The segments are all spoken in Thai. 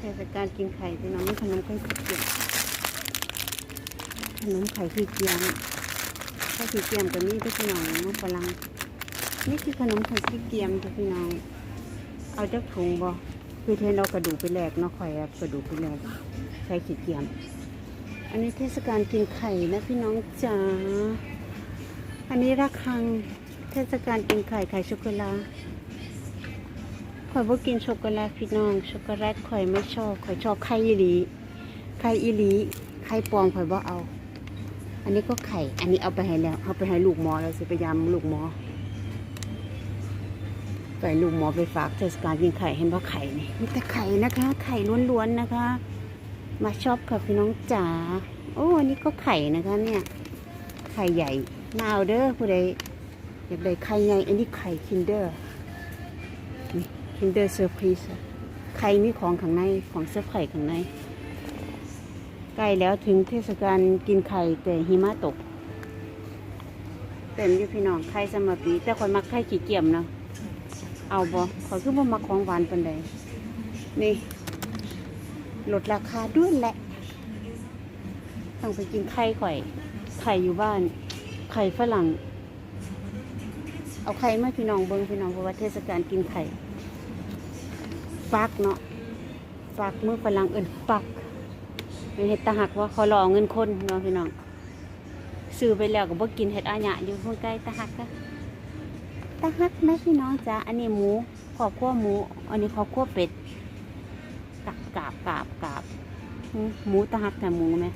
เทศกาลกินไข่พี่น้องนี่ขนมไข่ขี้เกียจขนมไข่ขี้เกียจไข่ขี้เกียจกับนี่พี่น้องมันฝรั่งนี่คือขนมไข่ขี้เกียจพี่น้อง เอาจากถุงบ่คือเทนเอากระดูกไปแลกเนาะข่อยกระดูกไปแลกไข่ขี้เกียจอันนี้เทศกาลกินไข่นะพี่น้องจ๋าอันนี้ระฆังเทศกาลกินไข่ไข่ช็อกโกแลต ข่อยบ่กินช็อกโกแลตพี่น้องช็อกโกแลตข่อยไม่ชอบข่อยชอบไข่อีหลีไข่อีหลีไข่ปลอมข่อยบ่เอา อันนี้ก็ไข่ อันนี้เอาไปให้แล้วเอาไปให้ลูกหมอแล้วสิไปยามลูกหมอไก่ลูกหมอไปฝากเทศกาลกินไข่เห็นว่าไข่นี่มีแต่ไข่นะคะ ไข่ล้วนๆนะคะ มาชอบค่ะพี่น้องจ๋าโอ้อันนี้ก็ไข่นะคะ เนี่ย ไข่ใหญ่มาเอาเด้อผู้ใดอยากได้ไข่ใหญ่อันนี้ไข่คินเดอร์ คินเดอร์เซอร์ไพรส์ใครมีของข้างในของเสื้อร์ไข่ข้างใน ใกล้แล้วถึงเทศกาลกินไข่แต่หิมะตก เต็มอยู่พี่น้องไข่สมปี แต่คนมักไข่ขี้เกียจเนาะเอาบ่ขอยคือบ่มักของหวานปานใดนี่ลดราคาด้วยแหละต้องไปกินไข่ข่อยไข่อยู่บ้าน ไข่ฝรั่ง เอาไข่มาพี่น้องเบิ่งพี่น้องเพราะว่าเทศกาลกินไข่ ฟักเนาะฟักมือฝรั่งเอินฟักเป็นเห็ดตาหักว่าเขาหลอเงินคนเนาะพี่น้องซื้อไปแล้วก็บ่กินเห็ดอาหยะอยู่เมือใกล้ตาหักก็ตาหักไหมพี่น้องจ้าอันนี้หมูขอบขั้วหมู อันนี้ขอบขั้วเป็ดกาบกาบกาบกาบหมูตาหักแต่หมูไหม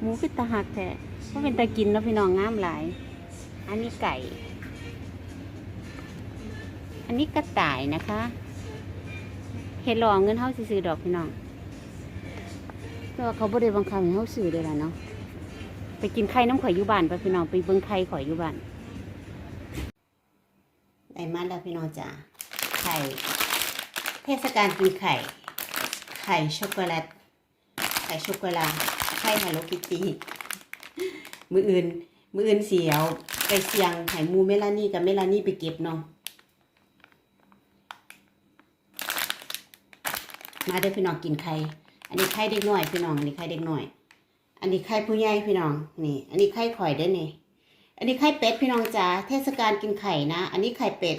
หมูคือตาหักแท้ก็เป็นตากินแล้วพี่น้องงามหลาย อันนี้ไก่ อันนี้กระต่ายนะคะ เห็ดหลอเงินเฮาสิซื้อดอกพี่น้องเพราะว่าเขาบ่ได้บังคับให้เฮาซื้อเลยล่ะเนาะ ไปกินไข่น้ำข่อยอยู่บ้านไปพี่น้องไปเบิ่งไข่ข่อยอยู่บ้านได้มาแล้วพี่น้องจ้าไข่ เทศกาลกินไข่ ไข่ช็อกโกแลต ไข่ช็อกโกแลต ไข่ฮัลโลคิตตี้มืออื่น มืออื่นเสียว ไปเสียงไข่มูเมลานี่กับเมลานี่ไปเก็บเนาะ มาเด้อพี่น้องกินไข่ อันนี้ไข่เด็กน้อยพี่น้องอันนี้ไข่เด็กน้อย อันนี้ไข่ผู้ใหญ่พี่น้องนี่ อันนี้ไข่ข่อยเด้อนี่ อันนี้ไข่เป็ดพี่น้องจ๋าเทศกาลกินไข่นะ อันนี้ไข่เป็ด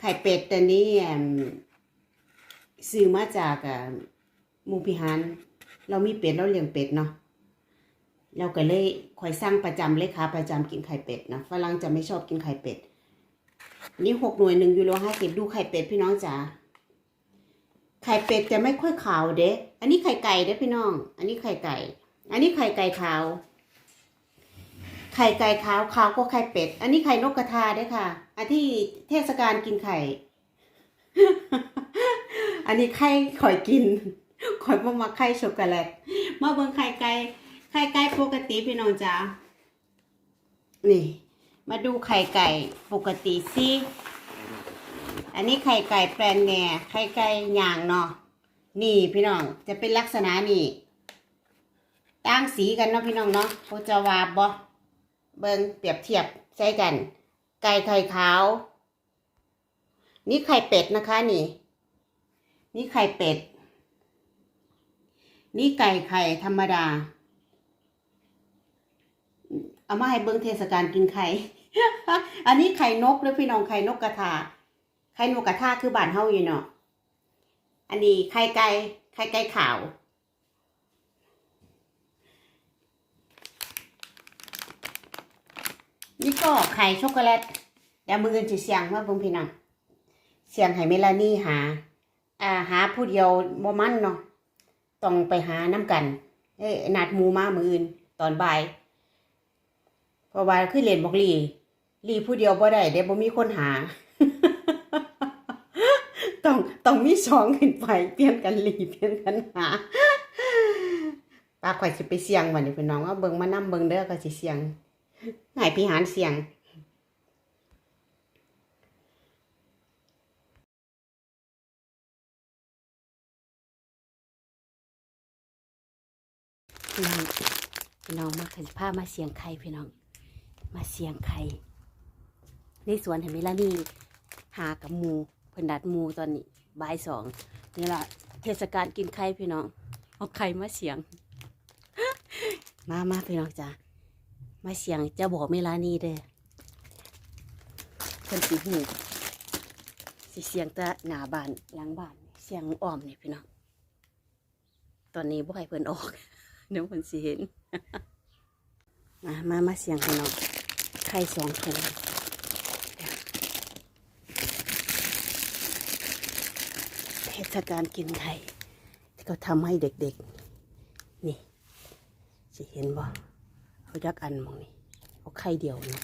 ไข่เป็ดแต่นี้ซื้อมาจากมูพิหารเรามีเป็ดเราเลี้ยงเป็ดเนาะเราก็เลยคอยสร้างประจำเลยค่ะประจำกินไข่เป็ดนะฝรั่งจะไม่ชอบกินไข่เป็ดนนี้หกหน่วยหนึ่งยูโรห้าสิบดูไข่เป็ดพี่น้องจ๋า ไข่เป็ดจะไม่ค่อยขาวเด้อันนี้ไข่ไก่เด้พี่น้อง อันนี้ไข่ไก่ อันนี้ไข่ไก่ขาว ไข่ไก่ขาวขาวก็ไข่เป็ด อันนี้ไข่นกกระทาเด้ค่ะ อันที่เทศกาลกินไข่ อันนี้ไข่ข่อยกิน ข่อยบ่มาไข่ช็อกโกแลตมาเบิ่งไข่ไก่ ไข่ไก่ปกติพี่น้องจ๋านี่ มาดูไข่ไก่ปกติสิ อันนี้ไข่ไก่แปลนแหน่ไข่ไก่ย่างเนาะนี่พี่น้องจะเป็นลักษณะนี่ต่างสีกันเนาะพี่น้องเนาะโคจะวาบ่เบิงเปรียบเทียบใส่กัน ไก่ไข่ขาว นี่ไข่เป็ดนะคะนี่ นี่ไข่เป็ด นี่ไก่ไข่ธรรมดา เอามาให้เบิ้งเทศกาลกินไข่ อันนี้ไข่นกเลยพี่น้องไข่นกกระทา ไข่นกกระทาคือบ้านเฮาอยู่เนาะ อันนี้ไข่ไก่ ไข่ไก่ขาว นี่ก็ไข่ช็อกโกแลตเดี๋ยวมืออื่นจะเสียงว่าบิ่งพี่น้อง เสียงให้เมลานี่หา อ่าหาผู้เดียวบ่มันเนาะ ต้องไปหาน้ำกัน เอ้ยนัดมูมามืออื่น ตอนบ่ายเพราะว่าคือเล่นบอกลีลีผู้เดียวบ่ได้เดี๋ยวบ่มีคนหา ต้องต้องมีสองขึ้นไปเปลี่ยนกันหลีเปลี่ยนกันหาป้าข่อยสิไปเสียงวันนี้พี่น้องว่าเบิ่งมานํเบิ่งเด้อก็สิเสียงให้พี่หารเสียงพี่น้องพี่น้องมาขันผ้ามาเสียงไข่พี่น้อง มาเสียงไข่ในสวนเห็นไหมล่ะนี่หากับหมู พิ่นดัดมูตอนนี้บ่ายสองนี่ล่ะเทศกาลกินไข่พี่น้องเอาไข่มาเสียง มามาพี่น้องจ้ามาเสียงจะบอกเมลานีเด้อเพิ่นสิหูสิเสียงต่หน้าบ้านหลังบ้านเสียงอ้อมนี่พี่น้องตอนนี้บ่ให้เพิ่นออกเดี๋ยวเพิ่นสิเห็นมามามาเสียงพี่น้องไข่สองถุงเท ศกาลกินไข่ที่เขาทำให้เด็กๆ นี่สิเห็นบ่เขายักอันมองนี่เอาไข่เดียวนะ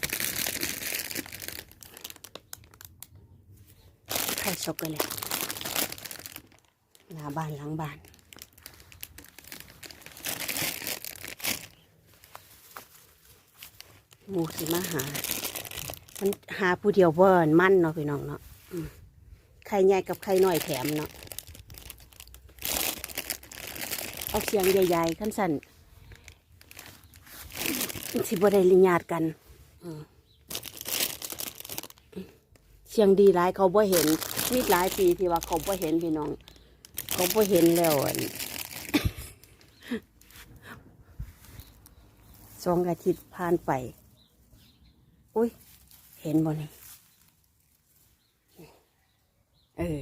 ไข่ช็อกโกแลตหน้าบ้านหลังบ้านหมูสิมาหา มันหาผู้เดียวเบิ่นมั่นเนาะพี่น้องเนาะไข่ใหญ่กับไข่น้อยแถมเนาะ เอาเสียงใหญ่ๆขั้นสั่นสิบ่ได้ลิญาดกันอืมเสียงดีหลายเขาบ่เห็นมีหลายปีที่ว่าเขาบ่เห็นพี่น้อง เขาบ่เห็นแล้วอั่นสองอาทิตย์ผ่านไป อุ้ย เห็นบ่นี่เออ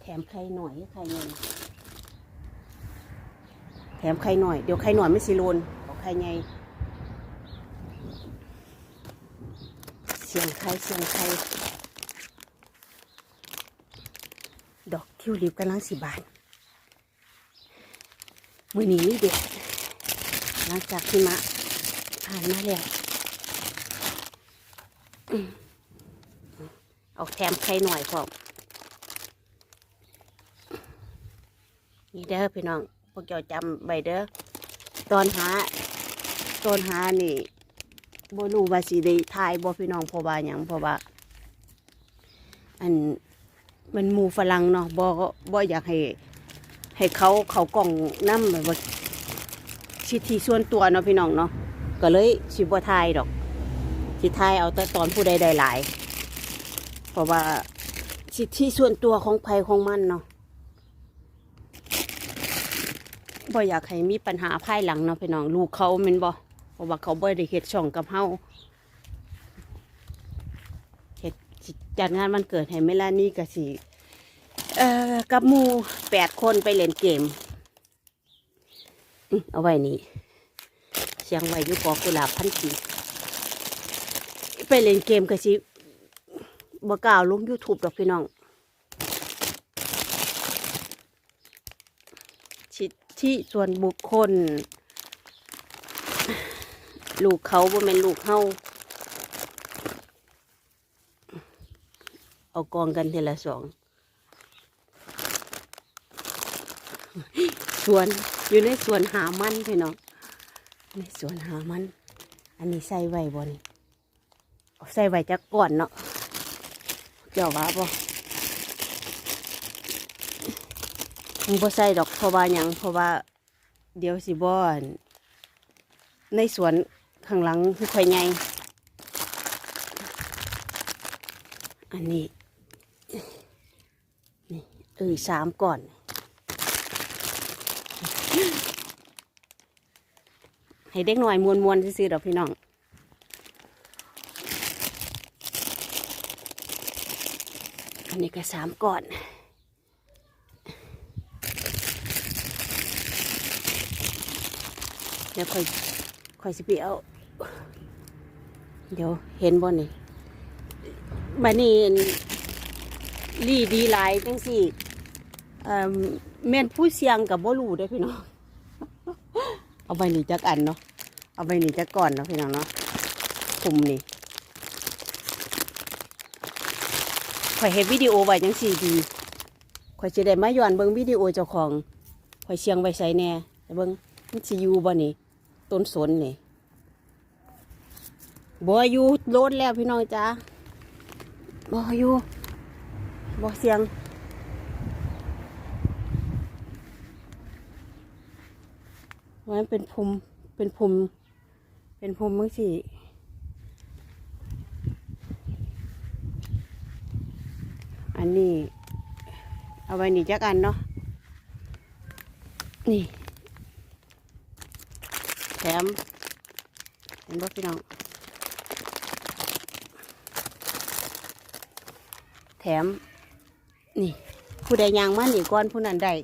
แถมไข่หน่อยให้ไข่เงินแถ มไข่หน่อย เดี๋ยวไข่หน่อยไม่สิโลนเอาไข่ไงเสียงไข่เสียงไข่ดอกทิวลิปกำลังสิบานมือนี้เด็กหลังจากที่มะผ่านมาแล้วเอาแถมไข่หน่อยพร้อมนี่เด้อพี่น้อง พวกเจ้าจำไว้เด้อตอนหาตอนหานี่บ่รู้ว่าสิได้ทายบ่พี่น้องเพราะว่าหยังเพราะว่า อันมันหมู่ฝรั่งเนาะบ่บ่อยากให้ ให้เขาเขากล่องน้ำแบบว่าสิทธิส่วนตัวเนาะพี่น้องเนาะก็เลยสิบ่ทายดอกสิทายเอาแต่ตอนผู้ใดได้หลาย เพราะว่าสิทธิส่วนตัวของใครของมันเนาะ บ่อยากให้มีปัญหาภายหลังเนาะพี่น้องลูกเขาแม่นบ่เพราะว่าเขาบ่ได้เฮ็ดช่องกับเฮาเฮ็ดจัดงานวันเกิดให้เมลานี่ก็สิเอ่อกับมูแปดคนไปเล่นเกมเอาไว้นี่เสียงไว้อยู่กอกุหลาบพันปีไปเล่นเกมก็สิบ่กล้าวลง YouTube ดอกพี่น้อง ชิดที่ส่วนบุคคล ลูกเขาบ่แม่นลูกเฮาเอากองกันทีละสอง สวนอยู่ในสวนหามันพี่น้องในสวนหามัน อันนี้ใส่ไว้บ่นี่ใส่ไว้จักก่อนเนาะเจ้าว่าบ่ มึงบ่ใส่ดอกเพราะว่าหยังเพราะว่า เดี๋ยวสิบ่อนในสวนข้างหลังคือค่อยใหญ่อันนี้นี่เออสามก่อน ให้เด็กหน่อยมวนๆซื่อดอกพี่น้องอันนี้ก็สามก่อน เดี๋ยวค่อยค่อยสิไปเอา เดี๋ยวเห็นบ่นี่มานี่ลีดีหลายจังสิเอ่อแม่นผู้เสียงกับบ่รู้ด้พี่น้อง เอาไปนี่จักอันเนาะ เอาไปนี่จักก่อนเนาะพี่น้องเนาะคุมนี่ข่อยเฮ็ดวิดีโอไว้จังสี่ดีข่อยจะได้มาย้อนเบิ่งวิดีโอเจ้าของข่อยเชียงไว้ใส่แน่แต่เบิ่งมันสิอยู่บ่นี่ ต้นสนนี่บ่อยู่โลดแล้วพี่น้องจ้าบ่อยู่บ่เสียงมันเป็นภูมิเป็นภูมิเป็นภูมิมังสิอันนี้ เอาไว้นี่จักอันเนาะนี่ ถมเห็นบ่พี่น้อง แถม นี่ ผู้ใดยางมาหนีก่อนผู้นั้นได้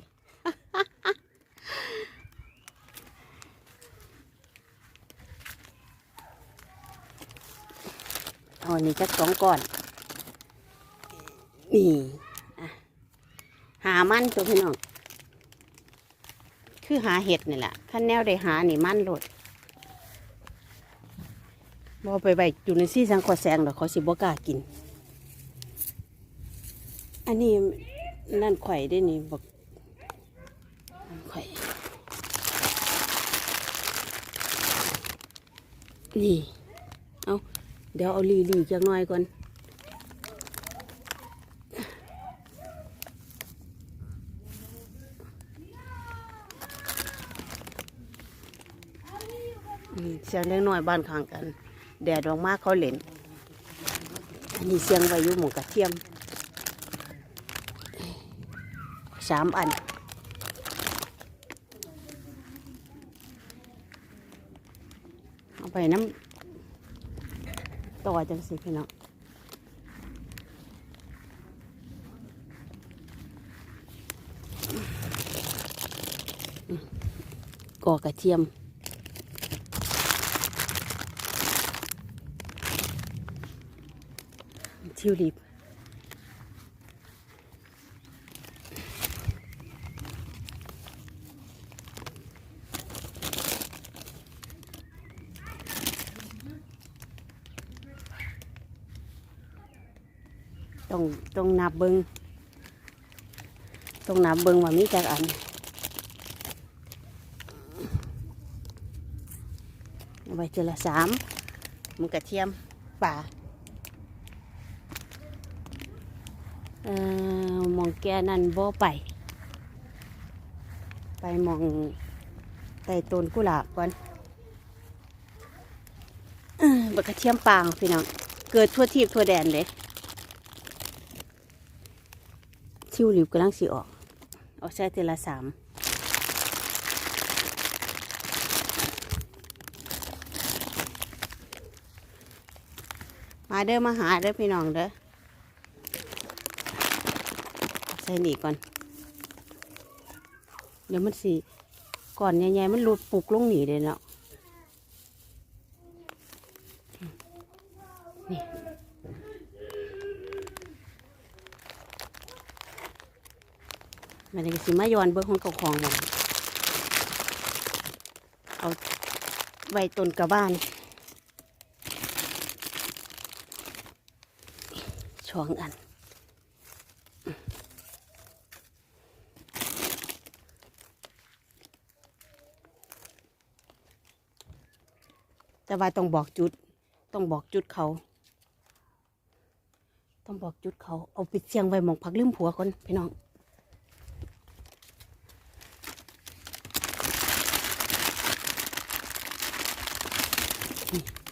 เอานนี้จักสองก้อน นี่หามันตัวพี่น้อง คือหาเห็ดนี่แหละขั้นแนวได้หานี่มันหลดบ่ไปไปอยู่ในซี่สังขอแสงดอกเขาสิบ่กล้ากิน อันนี้นั่นไข่ได้นี่บอกนั่นข่นี่ เอาเดี๋ยวเอาลีลีจักหน่อยก่อน เสียงเล็กน้อยบ้านข้างกัน แดดออกมากเขาเล่นอันนี้เสียงไว้อยู่หมูกระเทียมสามอันเอาไปน้ำต่อจังสิพี่น้องก่อกระเทียม ทิวลิปต้องต้องนับเบิงต้องนับเบิงว่ามีจักอันเอาไว้เจอละสามมันกระเทียมป่า เอ่อห มองแกนั่นบ่ไป ไปมองใต้ต้นกุหลาบก่อนบักกระเทียมปางพี่น้อง เกิดทั่วทีบทั่วแดนเลยทิวหลิปกำลังสีออกเอาใช้เทละสามมาเด้อมาหาเด้อพี่น้องเด้อ ใส่นี่ก่อน เดี๋ยวมันสิก่อนใหญ่ๆมันหลุดปลุกลงหนีเลยเนาะนี่มันก็สิมาย้อนเบิ้งของเก่าของมันเอาไว้ต้นกระบ้านช่องอัน แต่ว่าต้องบอกจุด ต้องบอกจุดเขา ต้องบอกจุดเขา เอาไปเสียงไว้หมองพักลืมผัวคนพี่น้อง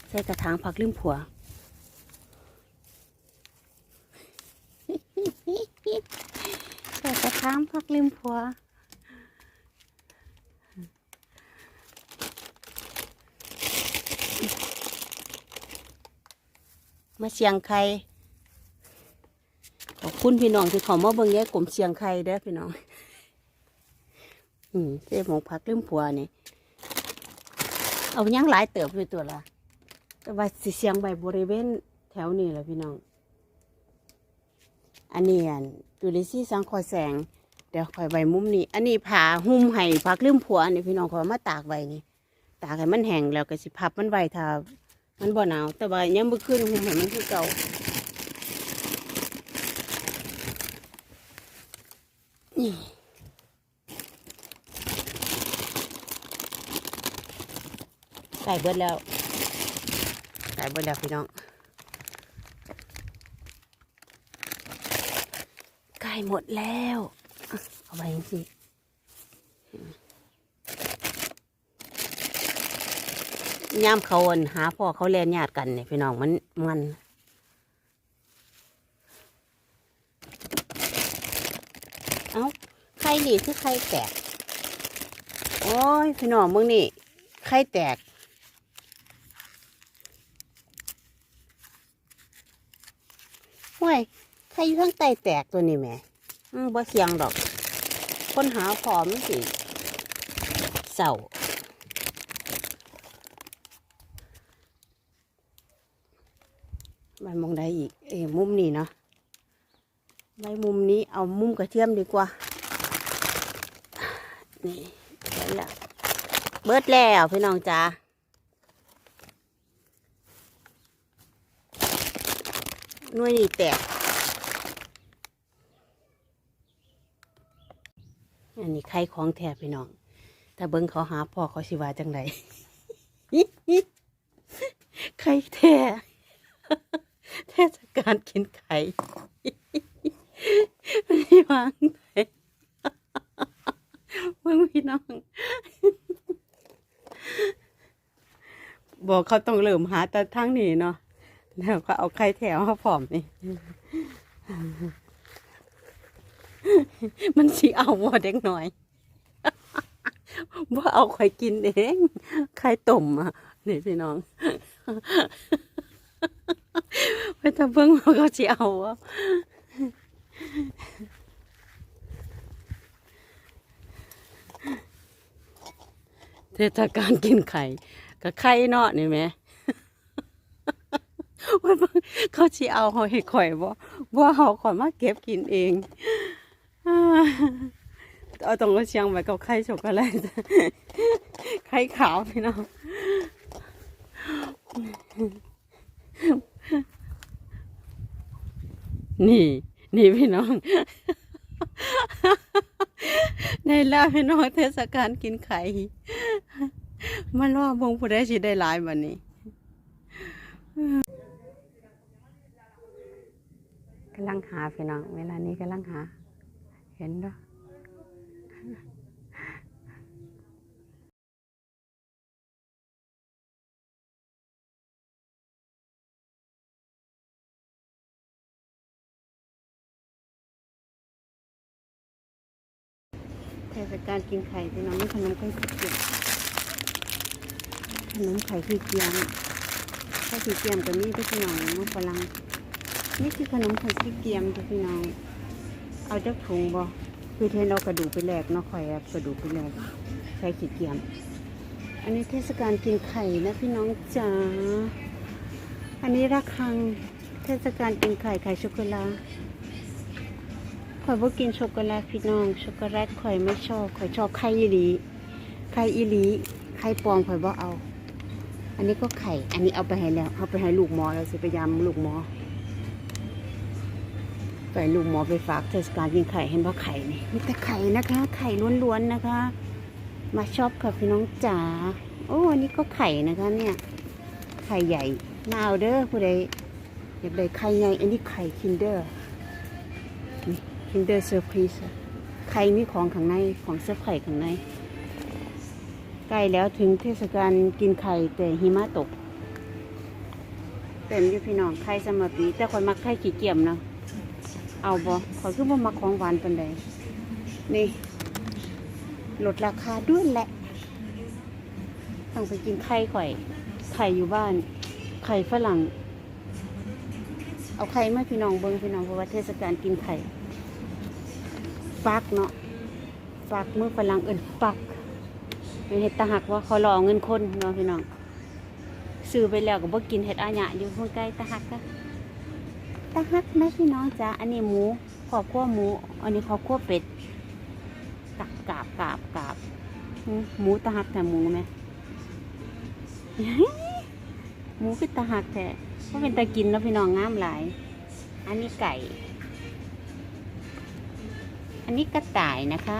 ใส่กระถางผักลืมผัว ใส่กระถางผักลืมผัว เชียงไคขอบคุณพี่น้องที่เขอมาเบิ่งแย่กลมเชียงไคเด้อพี่น้อง อืมเจ๊หมองพักลืมผัวนี่เอายังหลายเติบเลยตัวละแต่ว่าสิเชียงใบบริเวณแถวนี้แหละพี่น้อง อันนี้อันจุลิซี่สังคอยแสง เดี๋ยวคอยใบมุมนี้ อันนี้ผ่าหุ้มไห้พักลืมผัวนี่พี่น้องขอยมาตากไว้นี่ตากให้มันแห้งแล้วก็สิพับมันไว้ถ้า มันบ่หนาว แต่ว่ายังบ่ขึ้นหุ่มให้มันคือเก่านี่ใส่เบิดแล้วใส่เบิดแล้วพี่น้องใกล้หมดแล้ว เอาไว้ยังสิ ย่ามเขาอันหาพ่อเขาแลนญาติกันเนี่ยพี่น้องมันมันเอาไข่นี่คือไข่แตก โอ้ย พี่น้องมึงนี่ไข่แตกห้วยไข่อยู่ข้างใต้แตกตัวนี้แหม่อืมบ่เสียงดอก คนหาพร้อมสิเศร้า มันมองได้อีกเอ้มุมนี้เนาะไว้มุมนี้เอามุมกระเทียมดีกว่า นี่เบิดแล้วเบิดแล้วพี่น้องจ้าหน่วยนี่แตก อันนี้ไข่ของแท้พี่น้องถ้าเบิ้งเขาหาพ่อเขาสิว่าจังไดไข่แท้เท ศกาลกินไข่ไม่วางไหนเบิ้งพี่น้อง บอกเขาต้องเริ่มหาแต่ทางนี้เนาะแล้วก็เอาไข่แถวมาผอมนี่มันสิเอาว่เด็กหน่อยว่าเอาไข่กินเองไข่ต้มอะนี่พี่น้อง ไปทำเพิ่งเขาสิเอาวะเทศกาลกินไข่กับไข่เนาะนี่ไหมว่าเบิ่งเขาสิเอาเขาให้ข่อยบ่ว่าเขาข่อยมาเก็บกินเองเอาตรงก็เชียงไว้กับไข่ช็อกโกแลตไข่ขาวพี่น้อง นี่ นี่พี่น้องในล่าพี่น้องเทศกาลกินไข่มารอบงผู้ได้สิได้หลายวันนี้กำลังหาพี่น้อง เวลานี้กำลังหา เห็นด้วย กาลกินไข่พี่น้องนี่ขนมไข่ขี้เกียจขนมไข่ขี้เกียจไข่ขี้เกียจกับนี่พี่น้องมันฝรั่งนี่คือขนมไข่ขี้เกียจจ้ะพี่น้อง เอาจากถุงบ่คือเทนเอากระดูกไปแลกเนาะข่อยกระดูกไปแลกไข่ขี้เกียจอันนี้เทศกาลกินไข่นะพี่น้องจ๋าอันนี้ระฆังเทศกาลกินไข่ไข่ช็อกโกแลต ข่อยบ่กินช็อกโกแลตพี่น้องช็อกโกแลตข่อยไม่ชอบข่อยชอบไข่อีหลีไข่อีหลีไข่ปลอมข่อยบ่เอา อันนี้ก็ไข่ อันนี้เอาไปให้แล้วเอาไปให้ลูกหมอแล้วสิไปยามลูกหมอไปลูกหมอไปฝากเทศกาลกินไข่เห็นว่าไข่นี่มีแต่ไข่นะคะ ไข่ล้วนๆนะคะ มาชอบค่ะพี่น้องจ๋าโอ้อันนี้ก็ไข่นะคะ เนี่ย ไข่ใหญ่มาเอาเด้อผู้ใดอยากได้ไข่ใหญ่อันนี้ไข่คินเดอร์ คินเดอร์เซอร์ไพรส์ใครมีของข้างในของเสื้อร์ไข่ข้างใน ใกล้แล้วถึงเทศกาลกินไข่แต่หิมะตก เต็มอยู่พี่น้องไข่สมปี แต่คนมักไข่ขี้เกียมเนาะเอาบ่ขอยคือบ่มักของหวานปานใดนี่ลดราคาด้วยแหละต้องไปกินไข่ข่อย ไข่อยู่บ้าน ไข่ฝรั่ง เอาไข่มาพี่น้องเบิ่งพี่น้องเพราะว่าเทศกาลกินไข่ ฟักเนาะฟักมือฝรั่งเอินฟักเป็นเห็ดตาหักว่าเขาหลอเงินคนเนาะพี่น้องซื้อไปแล้วก็บ่กินเห็ดอาหยะอยู่ข้างใกล้ตาหักก็ตาหักไหมพี่น้องจ้าอันนี้หมูขอบขั้วหมู อันนี้ขอบขั้วเป็ดกาบกาบกาบกาบหมูตาหักแต่หมูไหมหมูคือตาหักแท้เพราะเป็นตากินแล้วพี่น้องงามหลาย อันนี้ไก่ อันนี้กระต่ายนะคะ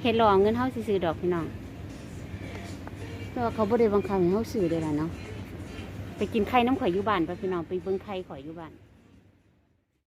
เห็ดหลอเงินเฮาสิซื้อดอกพี่น้องแต่ว่าเขาบ่ได้บังคับให้เฮาซื้อเลยล่ะเนาะไปกินไข่น้ำข่อยอยู่บ้านไปพี่น้องไปเบิ่งไข่ข่อยอยู่บ้าน